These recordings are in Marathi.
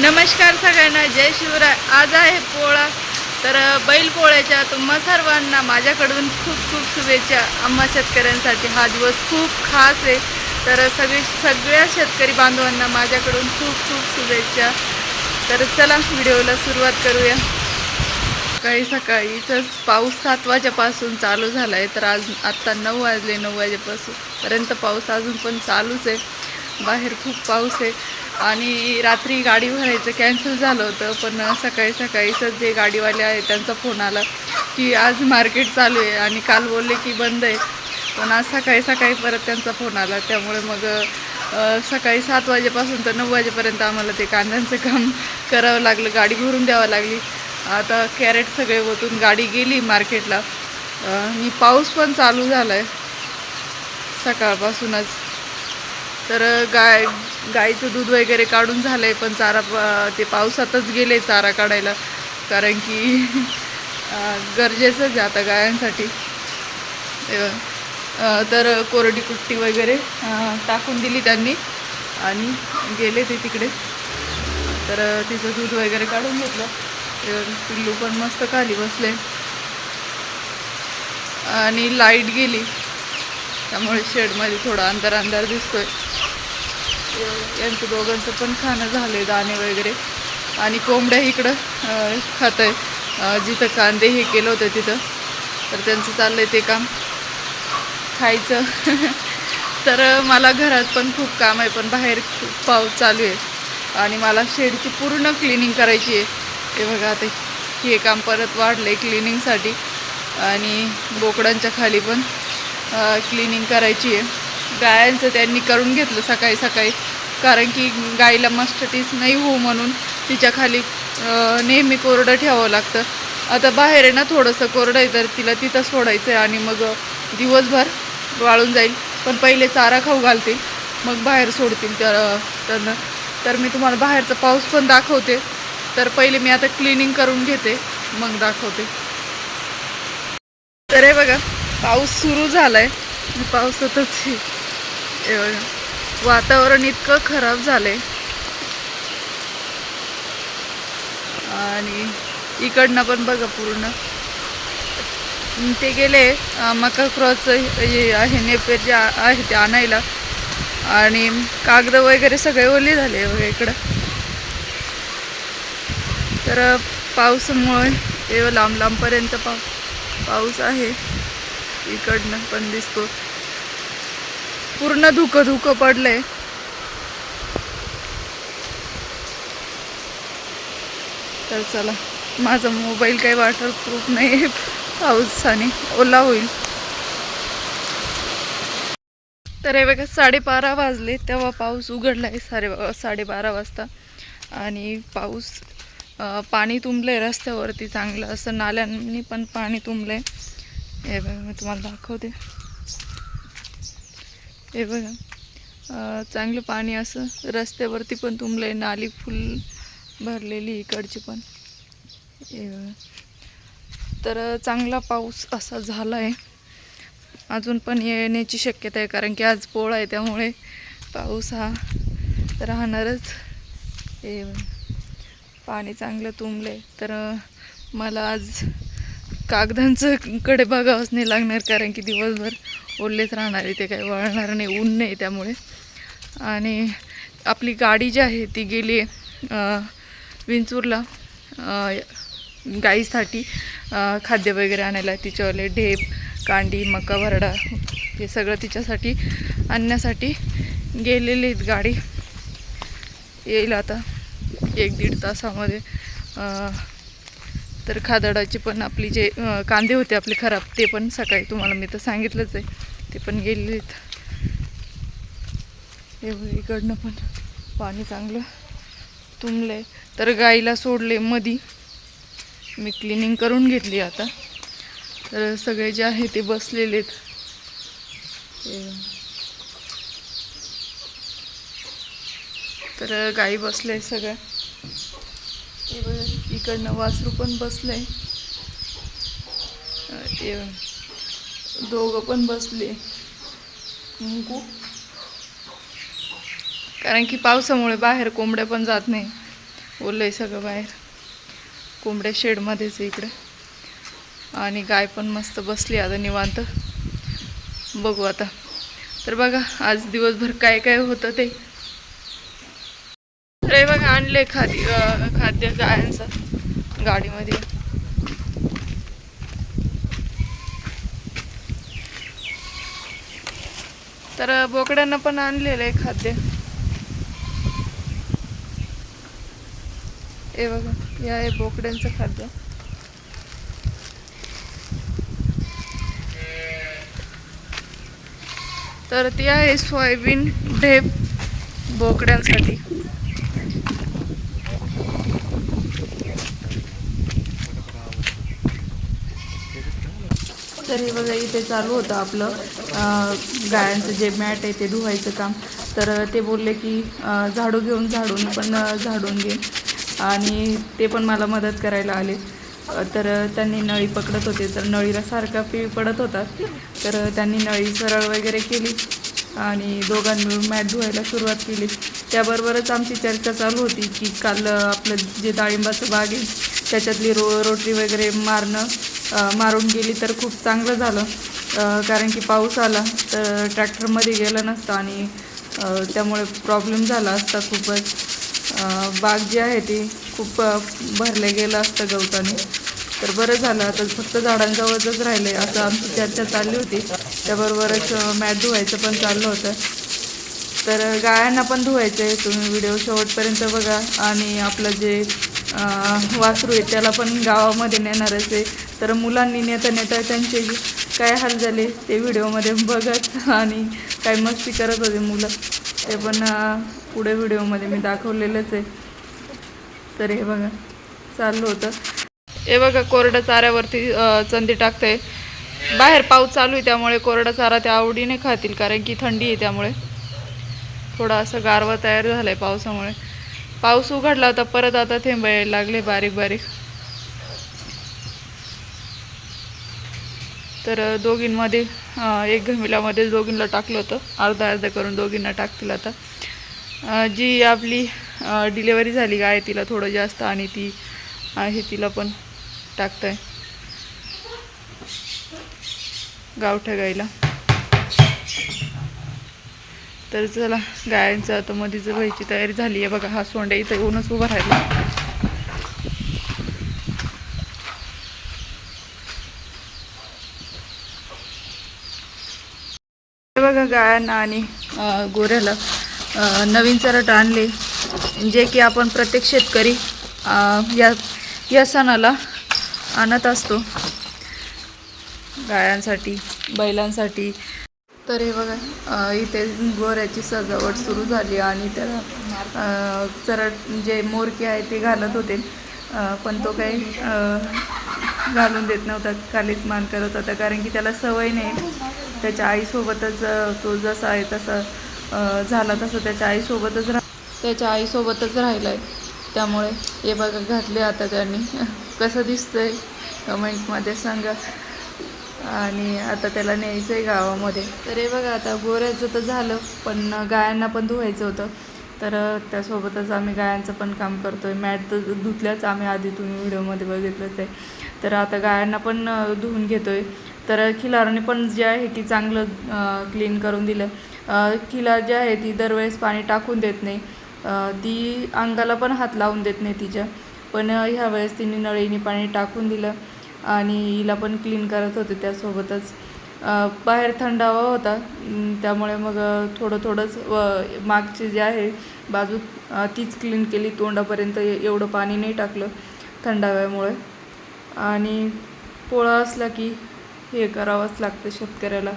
नमस्कार सगळ्यांना जय शिवराय. आज आहे पोळा. तर बैल पोळ्याच्या तुम्हा सर्वांना माझ्याकडून खूप खूप शुभेच्छा. आम्हा शेतकऱ्यांसाठी हा दिवस खूप खास आहे. तर सगळे सगळ्या शेतकरी बांधवांना माझ्याकडून खूप खूप शुभेच्छा. तर चला व्हिडिओला सुरुवात करूया. सकाळी सकाळीच पाऊस सात वाजेपासून चालू झाला आहे तर आज आत्ता नऊ वाजले नऊ वाजेपासून पर्यंत पाऊस अजून पण चालूच आहे. बाहेर खूप पाऊस आहे. आणि रात्री गाडी भरायचं कॅन्सल झालं होतं पण सकाळी सकाळीच जे गाडीवाले आहे त्यांचा फोन आला की आज मार्केट चालू आहे आणि काल बोलले की बंद आहे. पण आज सकाळी सकाळी परत त्यांचा फोन आला. त्यामुळे मग सकाळी सात वाजेपासून तर नऊ वाजेपर्यंत आम्हाला ते कांद्यांचं काम करावं लागलं गाडी भरून द्यावं लागली. आता कॅरेट सगळे ओतून गाडी गेली मार्केटला आणि पाऊस पण चालू झाला आहे सकाळपासूनच. तर गाय गाईचं दूध वगैरे काढून झालं आहे पण चारा ते पावसातच गेले चारा काढायला. कारण की गरजेचंच आहे आता गायांसाठी. तर कोरडी कुट्टी वगैरे टाकून दिली त्यांनी आणि गेले ते तिकडे. तर तिचं दूध वगैरे काढून घेतलं. पिल्लू पण मस्त खाली बसले. आणि लाइट गेली. त्यामुळे शेडमध्ये थोडा अंधार अंधार दिसतोय. यांचं दोघांचं पण खाणं झालं आहे दाणे वगैरे. आणि कोंबड्या इकडं खात आहे जिथं कांदे हे केलं होतं तिथं. तर त्यांचं चाललंय ते काम. खायचं. तर मला घरात पण खूप काम आहे पण बाहेर खूप पाऊस चालू आहे. आणि मला शेडची पूर्ण क्लिनिंग करायची आहे. ते बघा आता हे काम परत वाढलं आहे क्लिनिंगसाठी. आणि बोकडांच्या खाली पण क्लिनिंग करायची आहे. गायांचं त्यांनी करून घेतलं सकाळी सकाळी. कारण की गाईला मस्टटीस नाही होऊ म्हणून तिच्या खाली नेहमी कोरडं ठेवावं लागतं. आता बाहेर आहे ना थोडंसं कोरडं आहे तर तिला तिथं सोडायचं आहे आणि मग दिवसभर वाळून जाईल. पण पहिले चारा खाऊ घालतील मग बाहेर सोडतील तर त्यांना. तर मी तुम्हाला बाहेरचा पाऊस पण दाखवते. तर पहिले मी आता क्लिनिंग करून घेते मग दाखवते. तर हे बघा पाऊस सुरू झालाय. मी पावसातच वातावरण इतकं खराब झालंय. आणि इकडनं पण बघा पूर्ण. ते गेले मका क्रॉस हे आहे नेपेर जे आहे ते आणायला. आणि कागद वगैरे सगळे ओले झाले बघा इकडं. तर पावसामुळे ते लांब लांबपर्यंत पाऊस आहे. इकडनं पण दिसतो. पूर्ण धुकं धुकं पडलंय. तर चला माझा मोबाईल काही वॉटरप्रूफ प्रूफ नाही पावसाने ओला होईल. तर हे बघा साडेबारा वाजले तेव्हा पाऊस उघडला आहे साडे साडेबारा वाजता. आणि पाऊस पाणी तुंबलं आहे रस्त्यावरती चांगलं असं नाल्यांनी पण पाणी तुंबलं आहे हे बघा मी तुम्हाला दाखवते. हे बघा. चांगलं पाणी असं रस्त्यावरती पण तुंबलं आहे नाली फुल भरलेली इकडची पण. हे बघा. तर चांगला पाऊस असा झाला आहे अजून पण येण्याची शक्यता आहे कारण की आज पोळा आहे त्यामुळे पाऊस हा राहणारच. हे पाणी चांगलं तुंबलं आहे तर मला आज कागदांचं कडे बघावंच नाही लागणार कारण की दिवसभर ओढलेच राहणार आहे ते काही वळणार नाही ऊन नाही त्यामुळे. आणि आपली गाडी जी आहे ती गेली आहे विंचूरला गाईसाठी खाद्य वगैरे आणायला तिच्यावाले ढेप कांडी मका भरडा हे सगळं तिच्यासाठी आणण्यासाठी गेलेली आहेत गाडी. येईल आता एक दीड तासामध्ये तर खादडाची पण आपली जे कांदे होते आपले खराब ते पण सकाळी तुम्हाला मी तर सांगितलंच आहे. ते पण गेलेत आहेत. इकडनं पण पाणी चांगलं तुंबलं आहे तर गाईला सोडले मधी. मी क्लिनिंग करून घेतली आता. तर सगळे जे आहे ते बसलेले आहेत. तर गाई बसले आहेत सगळ्या. इकडनं वासरू पण बसले अं, दोघं पण बसले. कुंकू कारण की पावसामुळे बाहेर कोंबड्या पण जात नाही. ओलं आहे सगळं बाहेर. कोंबड्या शेडमध्येच आहे इकडे. आणि गाय पण मस्त बसली आता निवांत. बघू आता. तर बघा आज दिवसभर काय काय होतं ते. आणले खाद्य खाद्य गायांचं गाडीमध्ये. तर बोकड्यांना पण आणलेलं आहे खाद्य. हे बघा या आहे बोकड्यांचं खाद्य. तर ती आहे सोयाबीन ढेप बोकड्यांसाठी. तरी बघा इथे चालू होतं आपलं गायांचं जे मॅट आहे ते धुवायचं काम. तर ते बोलले की झाडू घेऊन झाडून पण झाडून घे. आणि ते पण मला मदत करायला आले. तर त्यांनी नळी पकडत होते. तर नळीला सारखा पी पडत होता. तर त्यांनी नळी सरळ वगैरे केली. आणि दोघांनी मिळून मॅट धुवायला सुरुवात केली. त्याबरोबरच आमची चर्चा चालू होती की काल आपलं जे डाळिंबाचं बाग आहे त्याच्यातली रो रोटरी वगैरे मारणं मारून गेली तर खूप चांगलं झालं. कारण की पाऊस आला तर ट्रॅक्टरमध्ये गेलं नसतं आणि त्यामुळे प्रॉब्लेम झाला असता खूपच. बाग जी आहे ती खूप भरले गेलं असतं गवताने. तर बरं झालं. आता फक्त झाडांजवळच राहिलं आहे असं आमची चर्चा चालली होती. त्याबरोबरच मॅट धुवायचं पण चाललं होतं. तर गायांना पण धुवायचं आहे तुम्ही व्हिडिओ शेवटपर्यंत बघा. आणि आपलं जे वासरू आहे त्याला पण गावामध्ये नेणारच आहे. तर मुलांनी नेता नेता त्यांचे काय हाल झाले ते व्हिडिओमध्ये बघत आणि काय मस्ती करत होते मुलं ते पण पुढे व्हिडिओमध्ये मी दाखवलेलंच आहे. तर हे बघा चाललं होतं. हे बघा कोरडा चाऱ्यावरती चंदी टाकते. बाहेर पाऊस चालू आहे त्यामुळे कोरडा चारा त्या आवडीने खातील कारण की थंडी आहे त्यामुळे. थोडा असं गारवा तयार झाला आहे पावसामुळे. पाऊस उघडला होता परत आता थेंब यायला लागले बारीक बारीक. तर दोघींमध्ये एक घमिलामध्ये दोघींना टाकलं होतं. अर्धा अर्धा करून दोघींना टाकतील आता. जी आपली डिलेवरी झाली गाय तिला थोडं जास्त आणि ती आहे तिला पण टाकताय. गावठ्या गाईला तर चला गायांचं आता मधीच व्हायची तयारी झाली आहे. बघा हा सोंड्या इथं येऊनच उभा राहिला. गायांना आणि गोऱ्याला नवीन चरट आणले जे की आपण प्रत्येक शेतकरी या या सणाला आणत असतो. गायांसाठी बैलांसाठी. तर हे बघा इथे गोऱ्याची सजावट सुरू झाली आणि त्याला चरट जे मोरके आहे ते घालत होते. पण तो काही घालून देत नव्हता खालीच मान करत होता कारण की त्याला सवय नाही. त्याच्या आईसोबतच तो जसा आहे तसा झाला तसं त्याच्या आईसोबतच राह त्याच्या आईसोबतच राहिला आहे त्यामुळे हे बघा घातले आता त्यांनी. कसं दिसतंय? कमेंटमध्ये सांगा. आणि आता त्याला न्यायचं आहे गावामध्ये. तर हे बघा आता गोऱ्याचं तर झालं पण गायांना पण धुवायचं होतं. तर त्यासोबतच आम्ही गायांचं पण काम करतो आहे मॅट तर धुतल्याच आम्ही आधी तुम्ही व्हिडिओमध्ये बघितलंच आहे. तर आता गायांना पण धुवून घेतो आहे तर खिलाराने पण जे आहे की चांगलं क्लीन करून दिलं. खिलार जे आहे ती दरवेळेस पाणी टाकून देत नाही. ती अंगाला पण हात लावून देत नाही तिच्या. पण ह्यावेळेस ह्या वेळेस तिने नळीने पाणी टाकून दिलं आणि हिला पण क्लीन करत होते त्यासोबतच. बाहेर थंडावा होता. त्यामुळे मग थोडं थोडंच व मागची जे आहे बाजू तीच क्लीन केली. तोंडापर्यंत एवढं पाणी नाही टाकलं थंडाव्यामुळे. आणि पोळा असला की हे करावंच लागतं शेतकऱ्याला.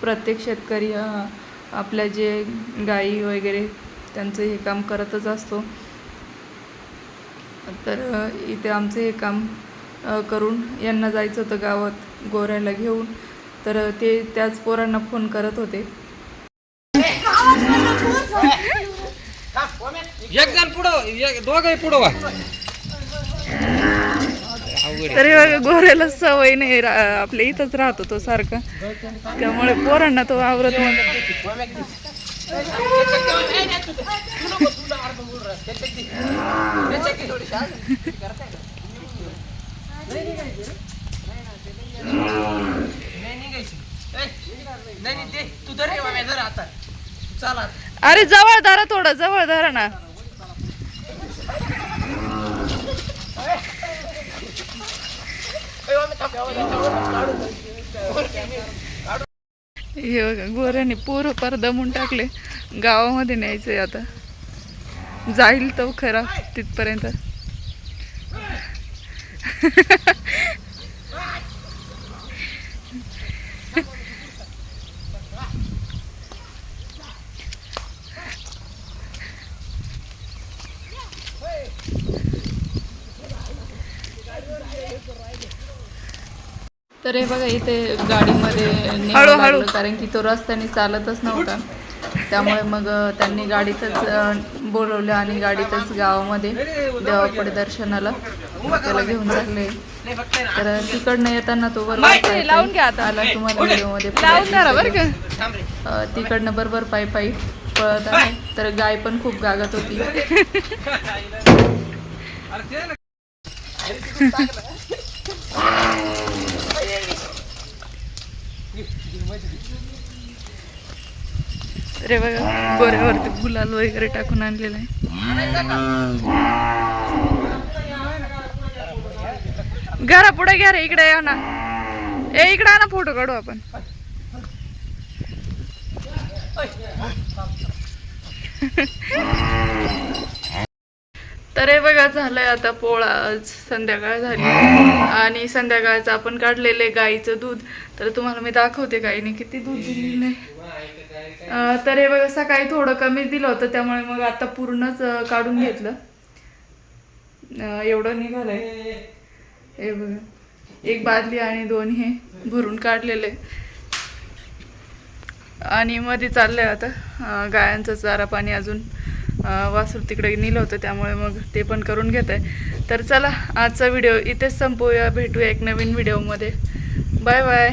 प्रत्येक शेतकरी आपल्या जे गाई वगैरे त्यांचं हे काम करतच असतो. तर इथे आमचं हे काम करून यांना जायचं होतं गावात गोऱ्याला घेऊन. तर ते त्याच पोरांना फोन करत होते. एक जण पुढं एक दोघही पुढं तरी बघा गोऱ्याला सवय नाही रा- आपल्या इथंच राहतो तो सारखा त्यामुळे पोरांना तो आवरत नाही तू धर रे बाबा, धर आता चला अरे जवळ धरा थोडं जवळ धरा ना हे बघा गोऱ्याने पोरं पार दमून टाकले. गावामध्ये न्यायचंय आता. जाईल तो खरा तिथपर्यंत. तर हे बघा इथे गाडीमध्ये हळू, हळू. कारण की तो रस्त्याने चालतच नव्हता. त्यामुळे मग त्यांनी गाडीतच बोलवलं आणि गाडीतच गावामध्ये देवापुढे दर्शनाला त्याला घेऊन चालले. तर तिकडनं येताना तो बरोबर आला तुम्हाला व्हिडिओमध्ये तिकडनं बरोबर पायी पायी पळत आहे तर गाय पण खूप गागत होती. अरे बघा गोऱ्यावरती गुलाल वगैरे टाकून आणलेलं आहे. घरा पुढे घ्या रे इकडे या ना. ए इकडे ना फोटो काढू आपण. तर हे बघा झालंय आता पोळा आज. संध्याकाळ झाली. आणि संध्याकाळचं आपण काढलेलं आहे गाईचं दूध. तर तुम्हाला मी दाखवते गाईने किती दूध दिलेलं आहे. तर हे बघा सकाळी थोडं कमी दिलं होतं त्यामुळे मग आता पूर्णच काढून घेतलं. एवढं निघालंय. हे बघा एक बादली आणि दोन हे भरून काढलेले. आणि मध्ये चाललंय आता गायांचं चारा पाणी अजून. वासरू तिकडे नेलं होतं त्यामुळे मग ते पण करून घेत आहे तर चला आजचा व्हिडिओ इथेच संपवूया भेटूया एक नवीन व्हिडिओमध्ये. Bye bye.